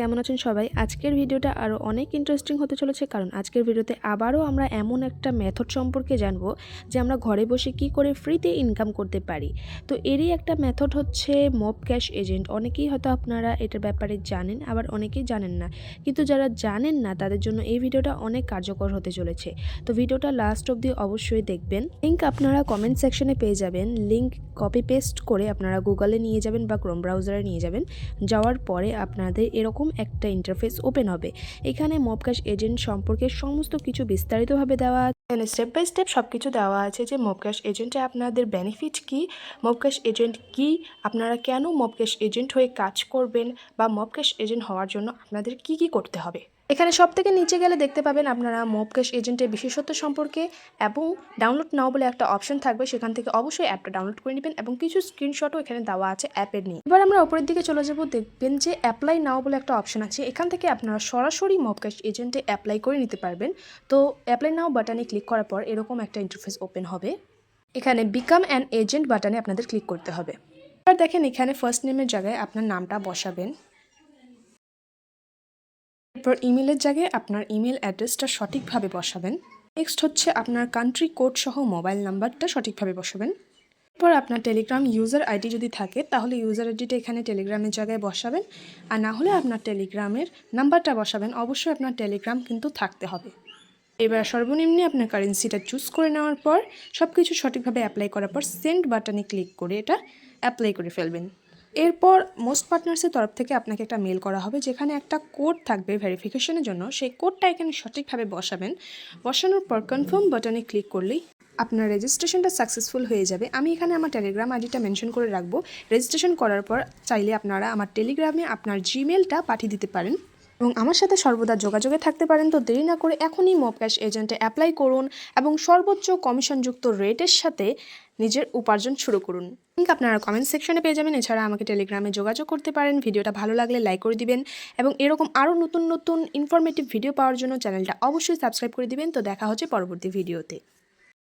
কেমন আছেন সবাই? আজকের ভিডিওটা আরও অনেক ইন্টারেস্টিং হতে চলেছে কারণ আজকের ভিডিওতে আবারও আমরা এমন একটা মেথড সম্পর্কে জানব যে আমরা ঘরে বসে কি করে ফ্রিতে ইনকাম করতে পারি। তো এরই একটা মেথড হচ্ছে মব ক্যাশ এজেন্ট অনেকেই হয়তো আপনারা এটার ব্যাপারে জানেন, আবার অনেকেই জানেন না। কিন্তু যারা জানেন না, তাদের জন্য এই ভিডিওটা অনেক কার্যকর হতে চলেছে। তো ভিডিওটা লাস্ট অবধি অবশ্যই দেখবেন। লিঙ্ক আপনারা কমেন্ট সেকশনে পেয়ে যাবেন। লিঙ্ক কপি পেস্ট করে আপনারা গুগলে নিয়ে যাবেন বা ক্রোম ব্রাউজারে নিয়ে যাবেন। যাওয়ার পরে আপনাদের এরকম একটা ইন্টারফেস ওপেন হবে। এখানে মবকাশ এজেন্ট সম্পর্কে সমস্ত কিছু বিস্তারিতভাবে দেওয়া আছে। এখানে স্টেপ বাই স্টেপ সব কিছু দেওয়া আছে যে মবকাশ এজেন্টে আপনাদের বেনিফিট কি মবকাশ এজেন্ট কি, আপনারা কেন মবকাশ এজেন্ট হয়ে কাজ করবেন বা মবকাশ এজেন্ট হওয়ার জন্য আপনাদের কি কি করতে হবে। এখানে সব থেকে নিচে গেলে দেখতে পাবেন আপনারা মবক্যাশ এজেন্টের বিশেষত্ব সম্পর্কে এবং ডাউনলোড নাও বলে একটা অপশন থাকবে। সেখান থেকে অবশ্যই অ্যাপটা ডাউনলোড করে নেবেন এবং কিছু স্ক্রিনশটও এখানে দেওয়া আছে অ্যাপের নিয়ে। এবার আমরা উপরের দিকে চলে যাব, দেখবেন যে অ্যাপ্লাই নাও বলে একটা অপশন আছে। এখান থেকে আপনারা সরাসরি মবক্যাশ এজেন্টে অ্যাপ্লাই করে নিতে পারবেন। তো অ্যাপ্লাই নাও বাটনে ক্লিক করার পর এরকম একটা ইন্টারফেস ওপেন হবে। এখানে বিকাম অ্যান এজেন্ট বাটনে আপনাদের ক্লিক করতে হবে। এবার দেখেন এখানে ফার্স্ট নেমের জায়গায় আপনার নামটা বসাবেন। এরপর ইমেলের জায়গায় আপনার ইমেল অ্যাড্রেসটা সঠিকভাবে বসাবেন। নেক্সট হচ্ছে আপনার কান্ট্রি কোড সহ মোবাইল নাম্বারটা সঠিকভাবে বসাবেন। এরপর আপনার টেলিগ্রাম ইউজার আইডি যদি থাকে, তাহলে ইউজার আইডিটা এখানে টেলিগ্রামের জায়গায় বসাবেন। আর না হলে আপনার টেলিগ্রামের নাম্বারটা বসাবেন। অবশ্যই আপনার টেলিগ্রাম কিন্তু থাকতে হবে। এবার সর্বনিম্নে আপনার কারেন্সিটা চুজ করে নেওয়ার পর সব কিছু সঠিকভাবে অ্যাপ্লাই করার পর সেন্ড বাটনে ক্লিক করে এটা অ্যাপ্লাই করে ফেলবেন। এরপর মোস্ট পার্টনার্সের তরফ থেকে আপনাকে একটা মেল করা হবে, যেখানে একটা কোড থাকবে ভেরিফিকেশনের জন্য। সেই কোডটা এখানে সঠিকভাবে বসাবেন। বসানোর পর কনফার্ম বাটনে ক্লিক করলেই আপনার রেজিস্ট্রেশনটা সাকসেসফুল হয়ে যাবে। আমি এখানে আমার টেলিগ্রাম আইডিটা মেনশন করে রাখব। রেজিস্ট্রেশন করার পর চাইলে আপনারা আমার টেলিগ্রামে আপনার জিমেলটা পাঠিয়ে দিতে পারেন। এবং আমার সাথে সর্বদা যোগাযোগে থাকতে পারেন, তো দেরি না করে এখনই মব ক্যাশ এজেন্টে অ্যাপ্লাই করুন এবং সর্বোচ্চ কমিশনযুক্ত রেটের সাথে নিজের উপার্জন শুরু করুন। লিঙ্ক আপনারা কমেন্ট সেকশনে পেয়ে যাবেন। এছাড়া আমাকে টেলিগ্রামে যোগাযোগ করতে পারেন। ভিডিওটা ভালো লাগলে লাইক করে দিবেন এবং এরকম আরও নতুন নতুন ইনফরমেটিভ ভিডিও পাওয়ার জন্য চ্যানেলটা অবশ্যই সাবস্ক্রাইব করে দিবেন। তো দেখা হচ্ছে পরবর্তী ভিডিওতে